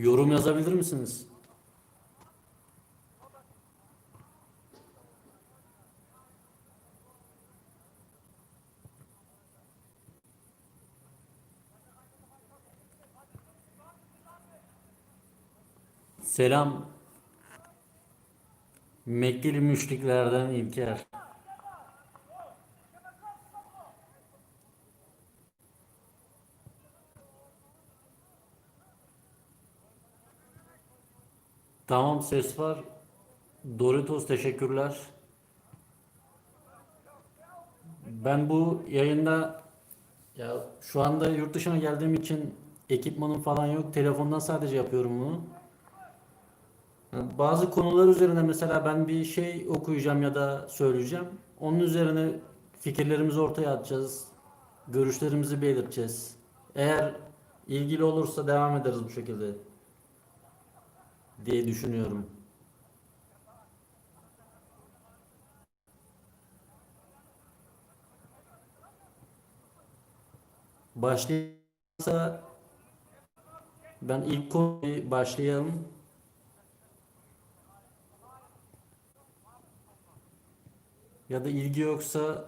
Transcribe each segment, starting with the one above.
Yorum yazabilir misiniz? Selam. Mekkeli müşriklerden İlker. Tamam ses var. Doritos teşekkürler. Ben bu yayında ya şu anda yurt dışına geldiğim için ekipmanım falan yok. Telefondan sadece yapıyorum bunu. Bazı konular üzerine mesela ben bir şey okuyacağım ya da söyleyeceğim. Onun üzerine fikirlerimizi ortaya atacağız. Görüşlerimizi belirteceğiz. Eğer ilgili olursa devam ederiz bu şekilde diye düşünüyorum. Başlayarsa ben ilk konuyu başlayalım. Ya da ilgi yoksa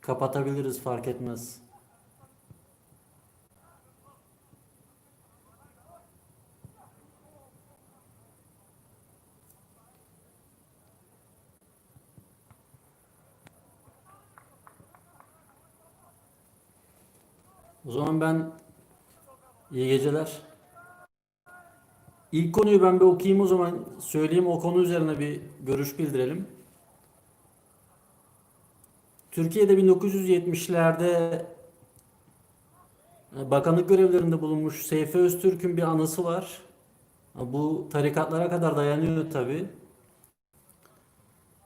kapatabiliriz fark etmez. O zaman ben iyi geceler. İlk konuyu ben bir okuyayım o zaman söyleyeyim o konu üzerine bir görüş bildirelim. Türkiye'de 1970'lerde e, bakanlık görevlerinde bulunmuş Seyfi Öztürk'ün bir anısı var. Bu tarikatlara kadar dayanıyor tabi.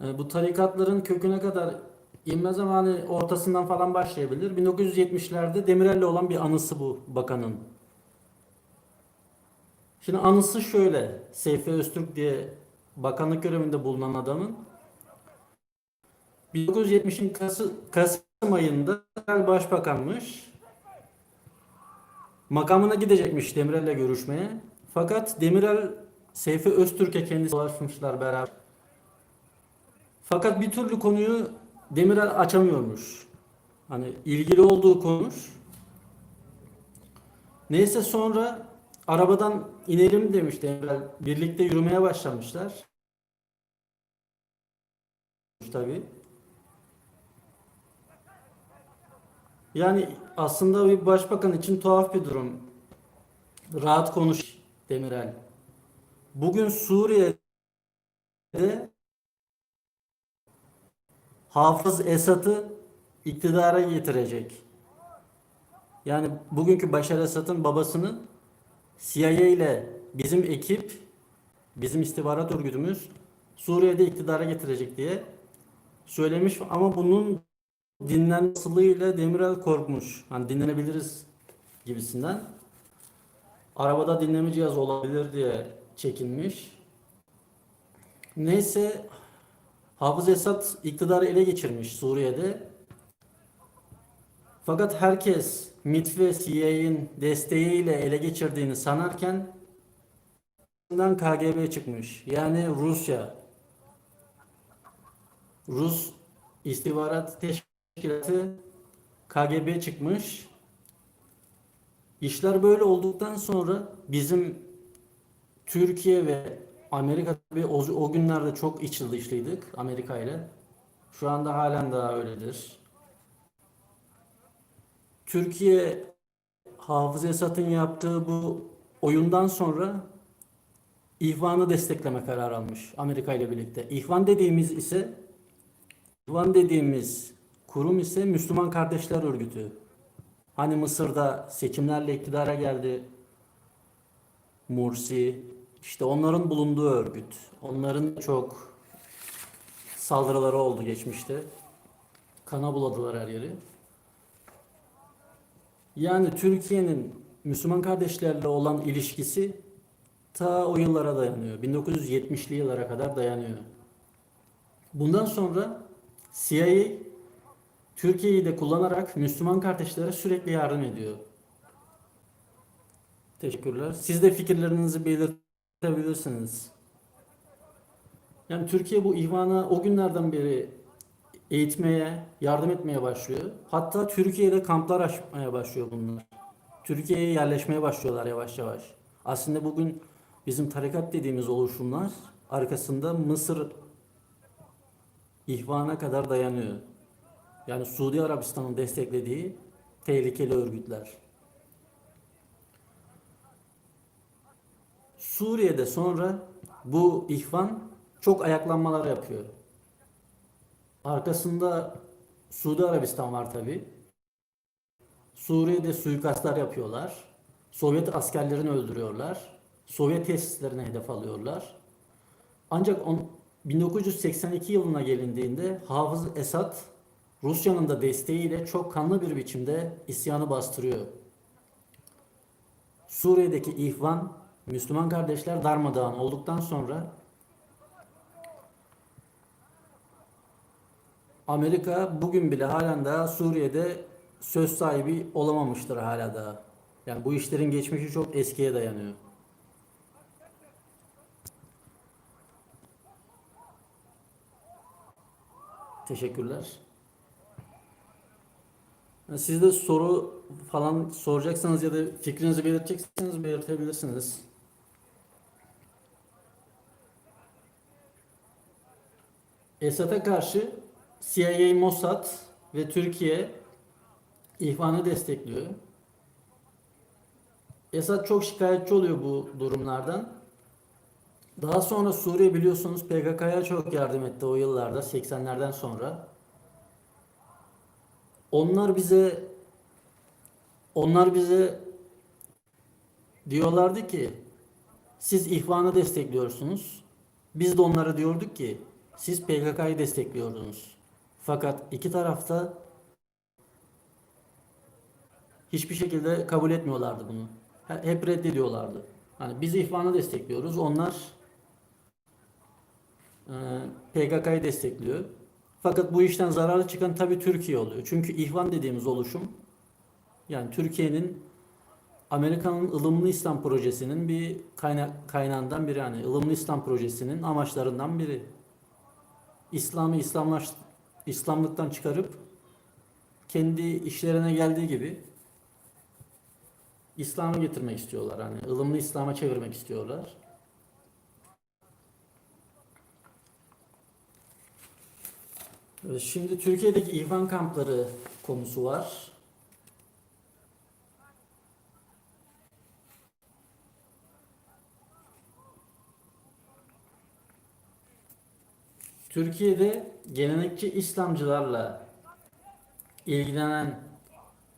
Bu tarikatların köküne kadar inme zamanı ortasından falan başlayabilir. 1970'lerde Demirel'le olan bir anısı bu bakanın. Şimdi anısı şöyle. Seyfi Öztürk diye bakanlık görevinde bulunan adamın 1970'in Kasım, Kasım ayında başbakanmış. Makamına gidecekmiş Demirel'le görüşmeye. Fakat Demirel Seyfi Öztürk'e kendisi ulaşmışlar beraber. Fakat bir türlü konuyu Demirel açamıyormuş. Hani ilgili olduğu konuş. Neyse sonra arabadan inelim demiş Demirel. Birlikte yürümeye başlamışlar. Tabii. Yani aslında bir başbakan için tuhaf bir durum. Rahat konuş Demirel. Bugün Suriye'de Hafız Esad'ı iktidara getirecek. Yani bugünkü Başar Esad'ın babasını CIA ile bizim ekip, bizim istihbarat örgütümüz Suriye'de iktidara getirecek diye söylemiş ama bunun dinlenmesiyle Demirel korkmuş. Hani dinlenebiliriz gibisinden. Arabada dinleme cihazı olabilir diye çekinmiş. Neyse Hafız Esad iktidarı ele geçirmiş Suriye'de. Fakat herkes MIT ve CIA'nin desteğiyle ele geçirdiğini sanarken KGB çıkmış. Yani Rusya. Rus istihbarat teşkilatı KGB çıkmış. İşler böyle olduktan sonra bizim Türkiye ve Amerika tabii o, o günlerde çok içli dışlıydık Amerika ile. Şu anda halen daha öyledir. Türkiye Hafız Esat'ın yaptığı bu oyundan sonra İhvan'ı destekleme kararı almış Amerika ile birlikte. İhvan dediğimiz ise İhvan dediğimiz kurum ise Müslüman Kardeşler Örgütü. Hani Mısır'da seçimlerle iktidara geldi Mursi, işte onların bulunduğu örgüt. Onların çok saldırıları oldu geçmişte. Kana buladılar her yeri. Yani Türkiye'nin Müslüman kardeşlerle olan ilişkisi ta o yıllara dayanıyor. 1970'li yıllara kadar dayanıyor. Bundan sonra CIA Türkiye'yi de kullanarak Müslüman kardeşlere sürekli yardım ediyor. Teşekkürler. Siz de fikirlerinizi belirtebilirsiniz. Yani Türkiye bu ihvanı o günlerden beri eğitmeye, yardım etmeye başlıyor. Hatta Türkiye'de kamplar açmaya başlıyor bunlar. Türkiye'ye yerleşmeye başlıyorlar yavaş yavaş. Aslında bugün bizim tarikat dediğimiz oluşumlar arkasında Mısır ihvana kadar dayanıyor. Yani Suudi Arabistan'ın desteklediği tehlikeli örgütler. Suriye'de sonra bu ihvan çok ayaklanmalar yapıyor. Arkasında Suudi Arabistan var tabi. Suriye'de suikastlar yapıyorlar. Sovyet askerlerini öldürüyorlar. Sovyet tesislerine hedef alıyorlar. Ancak on, 1982 yılına gelindiğinde Hafız Esad Rusya'nın da desteğiyle çok kanlı bir biçimde isyanı bastırıyor. Suriye'deki ihvan Müslüman kardeşler darmadağın olduktan sonra Amerika bugün bile halen daha Suriye'de söz sahibi olamamıştır hala daha. Yani bu işlerin geçmişi çok eskiye dayanıyor. Teşekkürler. Siz de soru falan soracaksanız ya da fikrinizi belirtecekseniz belirtebilirsiniz. Esad'a karşı CIA, Mossad ve Türkiye ihvanı destekliyor. Esad çok şikayetçi oluyor bu durumlardan. Daha sonra Suriye biliyorsunuz PKK'ya çok yardım etti o yıllarda 80'lerden sonra. Onlar bize onlar bize diyorlardı ki siz ihvanı destekliyorsunuz. Biz de onlara diyorduk ki siz PKK'yı destekliyordunuz. Fakat iki tarafta hiçbir şekilde kabul etmiyorlardı bunu. Hep reddediyorlardı. Hani biz ihvanı destekliyoruz. Onlar e, PKK'yı destekliyor. Fakat bu işten zararlı çıkan tabii Türkiye oluyor. Çünkü ihvan dediğimiz oluşum yani Türkiye'nin Amerika'nın ılımlı İslam projesinin bir kaynak kaynağından biri yani ılımlı İslam projesinin amaçlarından biri. İslam'ı İslamlaş İslamlıktan çıkarıp kendi işlerine geldiği gibi İslam'ı getirmek istiyorlar. Hani ılımlı İslam'a çevirmek istiyorlar. Şimdi Türkiye'deki ihvan kampları konusu var. Türkiye'de gelenekçi İslamcılarla ilgilenen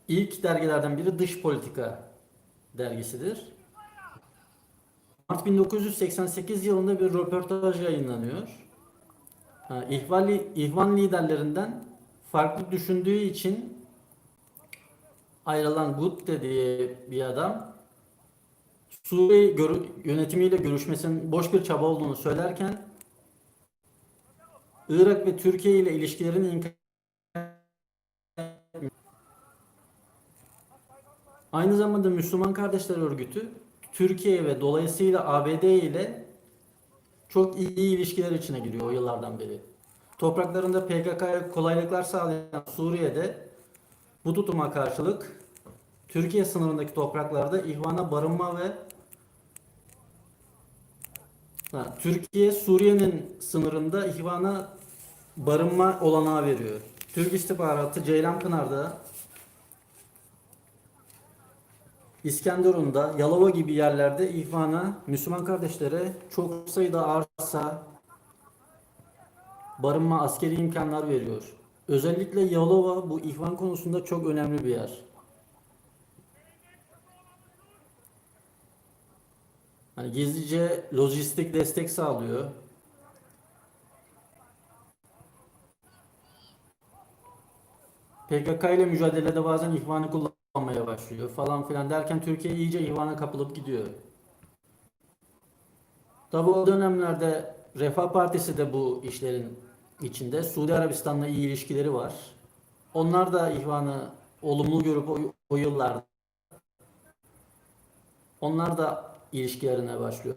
ilk dergilerden biri Dış Politika dergisidir. Mart 1988 yılında bir röportaj yayınlanıyor. İhvan, İhvan liderlerinden farklı düşündüğü için ayrılan Gutte diye bir adam Suriye gör- yönetimiyle görüşmesinin boş bir çaba olduğunu söylerken Irak ve Türkiye ile ilişkilerin Aynı zamanda Müslüman Kardeşler Örgütü Türkiye ve dolayısıyla ABD ile çok iyi ilişkiler içine giriyor o yıllardan beri. Topraklarında PKK'ya kolaylıklar sağlayan Suriye'de bu tutuma karşılık Türkiye sınırındaki topraklarda ihvana barınma ve Türkiye Suriye'nin sınırında ihvana barınma olanağı veriyor. Türk istihbaratı Ceylanpınar'da İskenderun'da, Yalova gibi yerlerde ihvana, Müslüman kardeşlere çok sayıda arsa, barınma, askeri imkanlar veriyor. Özellikle Yalova bu ihvan konusunda çok önemli bir yer. Hani gizlice lojistik destek sağlıyor. PKK ile mücadelede bazen ihvanı kullanmaya başlıyor falan filan derken Türkiye iyice ihvana kapılıp gidiyor. Tabi o dönemlerde Refah Partisi de bu işlerin içinde. Suudi Arabistan'la iyi ilişkileri var. Onlar da ihvanı olumlu görüp o, o yıllarda Onlar da ilişkilerine başlıyor.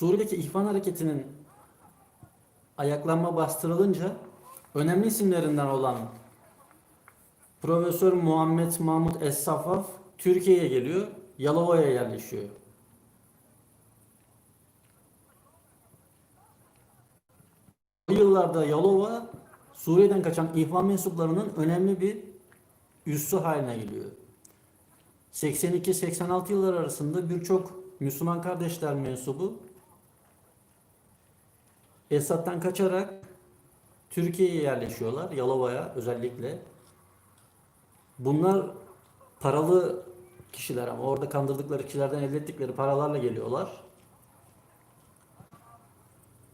Suriye'deki İhvan Hareketi'nin ayaklanma bastırılınca önemli isimlerinden olan Profesör Muhammed Mahmut Es-Safaf Türkiye'ye geliyor, Yalova'ya yerleşiyor. Bu yıllarda Yalova Suriye'den kaçan İhvan mensuplarının önemli bir üssü haline geliyor. 82-86 yıllar arasında birçok Müslüman kardeşler mensubu Esad'dan kaçarak Türkiye'ye yerleşiyorlar. Yalova'ya özellikle. Bunlar paralı kişiler ama orada kandırdıkları kişilerden elde ettikleri paralarla geliyorlar.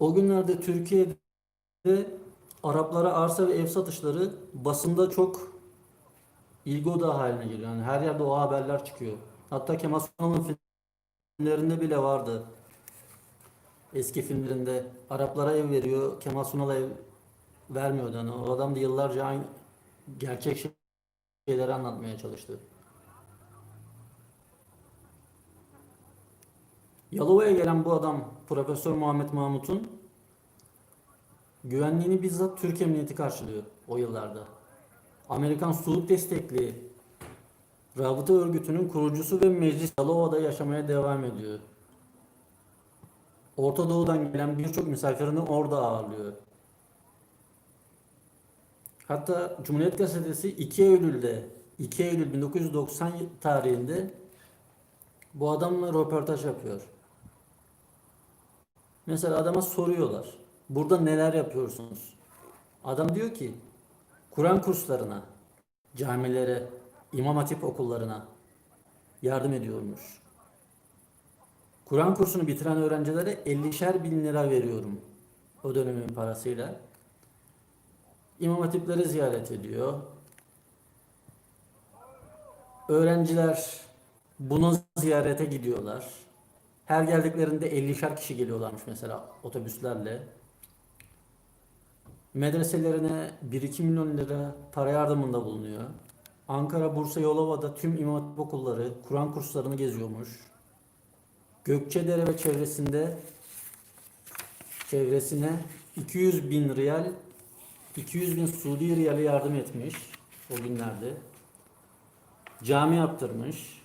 O günlerde Türkiye'de Araplara arsa ve ev satışları basında çok ilgi odağı haline geliyor. Yani her yerde o haberler çıkıyor. Hatta Kemal Sunal'ın filmlerinde bile vardı. Eski filmlerinde Araplara ev veriyor, Kemal Sunal'a ev vermiyordu. Yani o adam da yıllarca aynı gerçek şeyleri anlatmaya çalıştı. Yalova'ya gelen bu adam Profesör Muhammed Mahmut'un güvenliğini bizzat Türk Emniyeti karşılıyor o yıllarda. Amerikan Suud destekli Rabıta Örgütü'nün kurucusu ve meclis Yalova'da yaşamaya devam ediyor. Orta Doğu'dan gelen birçok misafirini orada ağırlıyor. Hatta Cumhuriyet Gazetesi 2 Eylül'de 2 Eylül 1990 tarihinde bu adamla röportaj yapıyor. Mesela adama soruyorlar. Burada neler yapıyorsunuz? Adam diyor ki Kur'an kurslarına, camilere, imam hatip okullarına yardım ediyormuş. Kur'an kursunu bitiren öğrencilere 50'şer bin lira veriyorum. O dönemin parasıyla. İmam hatipleri ziyaret ediyor. Öğrenciler bunu ziyarete gidiyorlar. Her geldiklerinde 50'şer kişi geliyorlarmış mesela otobüslerle. Medreselerine 1-2 milyon lira para yardımında bulunuyor. Ankara, Bursa, Yolova'da tüm imam hatip okulları, Kur'an kurslarını geziyormuş. Gökçedere ve çevresinde çevresine 200 bin riyal 200 bin Suudi riyali yardım etmiş o günlerde. Cami yaptırmış.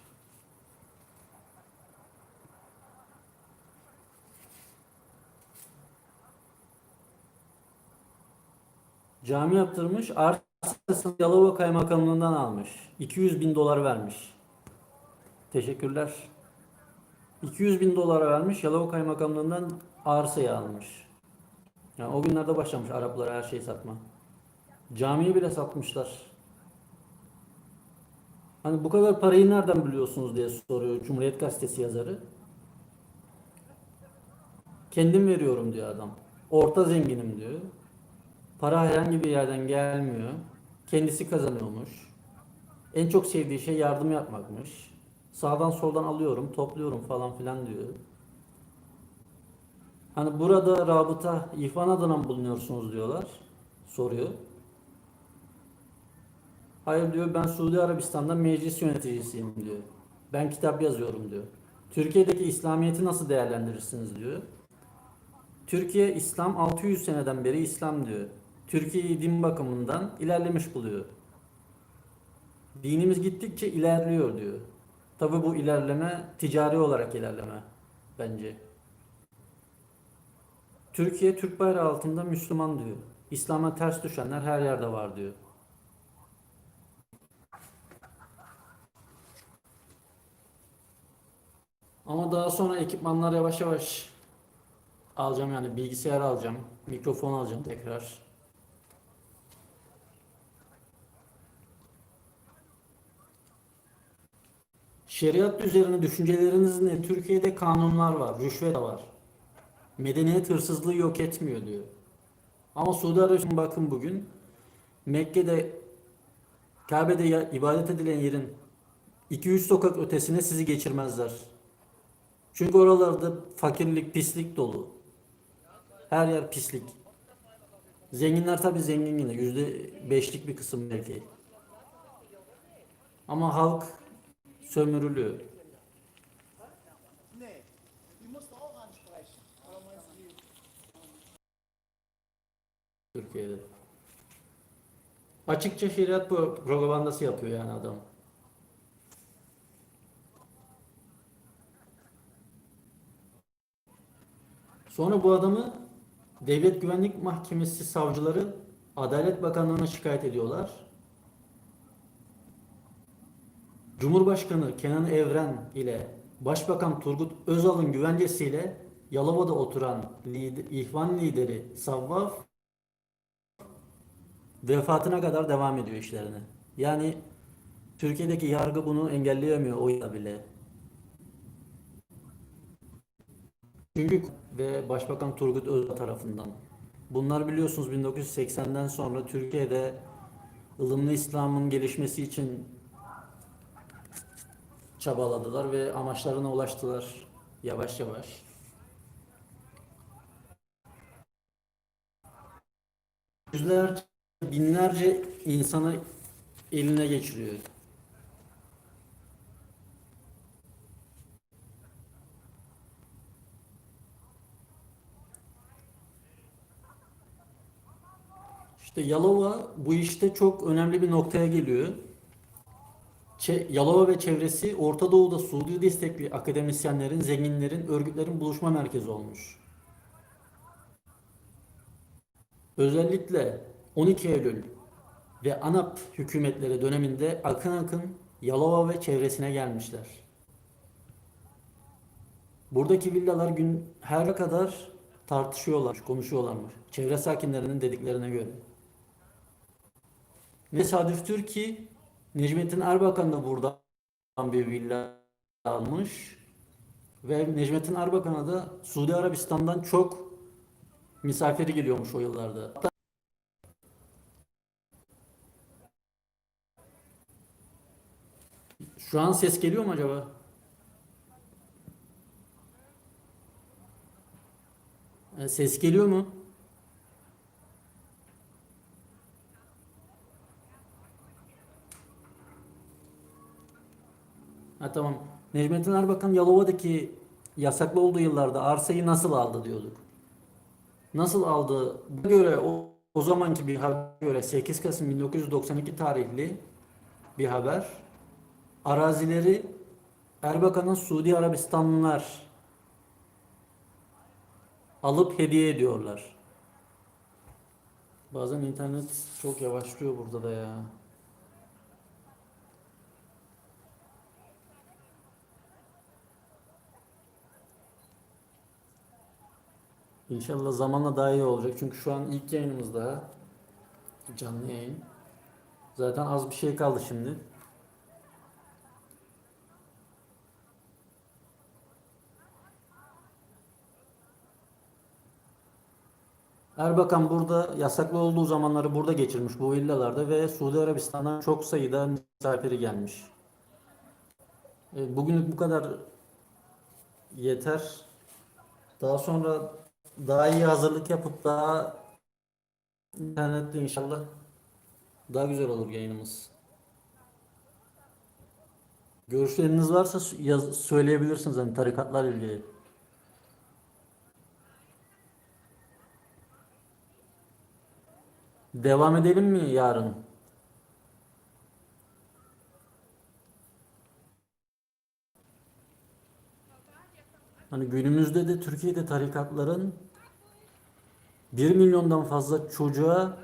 Cami yaptırmış. Arsasını Yalova Kaymakamlığından almış. 200 bin dolar vermiş. Teşekkürler. 200 bin dolara vermiş. Yalova Kaymakamlığından arsayı almış. Yani o günlerde başlamış Araplara her şeyi satma. Camiyi bile satmışlar. Hani bu kadar parayı nereden biliyorsunuz diye soruyor Cumhuriyet Gazetesi yazarı. Kendim veriyorum diyor adam. Orta zenginim diyor. Para herhangi bir yerden gelmiyor. Kendisi kazanıyormuş. En çok sevdiği şey yardım yapmakmış. Sağdan soldan alıyorum, topluyorum falan filan diyor. Hani burada rabıta, ihvan adına mı bulunuyorsunuz diyorlar. Soruyor. Hayır diyor ben Suudi Arabistan'da meclis yöneticisiyim diyor. Ben kitap yazıyorum diyor. Türkiye'deki İslamiyet'i nasıl değerlendirirsiniz diyor. Türkiye İslam 600 seneden beri İslam diyor. Türkiye'yi din bakımından ilerlemiş buluyor. Dinimiz gittikçe ilerliyor diyor. Tabi bu ilerleme ticari olarak ilerleme bence. Türkiye Türk bayrağı altında Müslüman diyor. İslam'a ters düşenler her yerde var diyor. Ama daha sonra ekipmanlar yavaş yavaş alacağım yani bilgisayar alacağım, mikrofon alacağım tekrar. Şeriat üzerine düşünceleriniz ne? Türkiye'de kanunlar var, rüşvet var. Medeniyet hırsızlığı yok etmiyor diyor. Ama Suudi Arabistan bakın bugün Mekke'de Kabe'de ya- ibadet edilen yerin 2-3 sokak ötesine sizi geçirmezler. Çünkü oralarda fakirlik, pislik dolu. Her yer pislik. Zenginler tabii zengin yine. Yüzde beşlik bir kısım belki. Ama halk sömürülüyor. Türkiye'de. Açıkça şeriat propagandası yapıyor yani adam. Sonra bu adamı Devlet Güvenlik Mahkemesi savcıları Adalet Bakanlığı'na şikayet ediyorlar. Cumhurbaşkanı Kenan Evren ile Başbakan Turgut Özal'ın güvencesiyle Yalova'da oturan lider, İhvan lideri Savvaf vefatına kadar devam ediyor işlerine. Yani Türkiye'deki yargı bunu engelleyemiyor o bile. Çünkü ve Başbakan Turgut Özal tarafından. Bunlar biliyorsunuz 1980'den sonra Türkiye'de ılımlı İslam'ın gelişmesi için çabaladılar ve amaçlarına ulaştılar yavaş yavaş. Yüzlerce, binlerce insanı eline geçiriyor. İşte Yalova bu işte çok önemli bir noktaya geliyor. Yalova ve çevresi Orta Doğu'da Suudi destekli akademisyenlerin, zenginlerin, örgütlerin buluşma merkezi olmuş. Özellikle 12 Eylül ve ANAP hükümetleri döneminde akın akın Yalova ve çevresine gelmişler. Buradaki villalar gün her kadar tartışıyorlar, konuşuyorlarmış. Çevre sakinlerinin dediklerine göre. Ne tesadüftür ki Necmettin Erbakan da buradan bir villa almış. Ve Necmettin Erbakan'a da Suudi Arabistan'dan çok misafiri geliyormuş o yıllarda. Hatta Şu an ses geliyor mu acaba? E, Ses geliyor mu? Ha tamam. Necmettin Erbakan Yalova'daki yasaklı olduğu yıllarda arsayı nasıl aldı diyorduk. Nasıl aldı? Buna göre o, o zamanki bir habere göre 8 Kasım 1992 tarihli bir haber. Arazileri Erbakan'ın Suudi Arabistanlılar alıp hediye ediyorlar. Bazen internet çok yavaşlıyor burada da ya. İnşallah zamanla daha iyi olacak. Çünkü şu an ilk yayınımız daha. Canlı yayın. Zaten az bir şey kaldı şimdi. Erbakan burada yasaklı olduğu zamanları burada geçirmiş bu villalarda ve Suudi Arabistan'dan çok sayıda misafiri gelmiş. E, Bugünlük bu kadar yeter. Daha sonra daha iyi hazırlık yapıp daha internette inşallah daha güzel olur yayınımız. Görüşleriniz varsa yaz, söyleyebilirsiniz hani tarikatlar ilgili. Devam edelim mi yarın? Hani günümüzde de Türkiye'de tarikatların 1 milyondan fazla çocuğa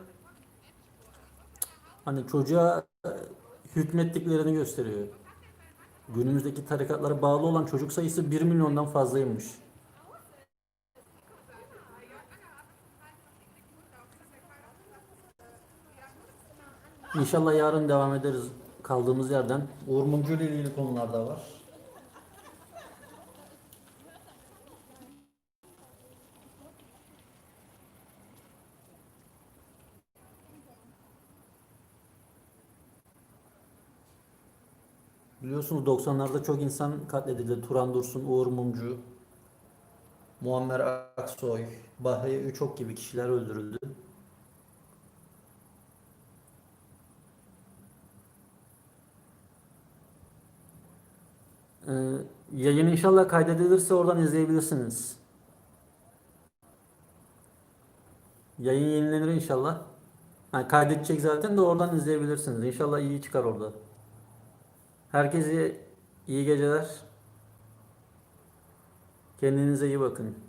hani çocuğa e, hükmettiklerini gösteriyor. Günümüzdeki tarikatlara bağlı olan çocuk sayısı 1 milyondan fazlaymış. İnşallah yarın devam ederiz kaldığımız yerden. Uğur Mumcu ile ilgili konular da var. Biliyorsunuz 90'larda çok insan katledildi. Turan Dursun, Uğur Mumcu, Muammer Aksoy, Bahri Üçok gibi kişiler öldürüldü. Ee, yayın inşallah kaydedilirse oradan izleyebilirsiniz. Yayın yenilenir inşallah. Yani kaydedecek zaten de oradan izleyebilirsiniz. İnşallah iyi çıkar orada. Herkese iyi geceler. Kendinize iyi bakın.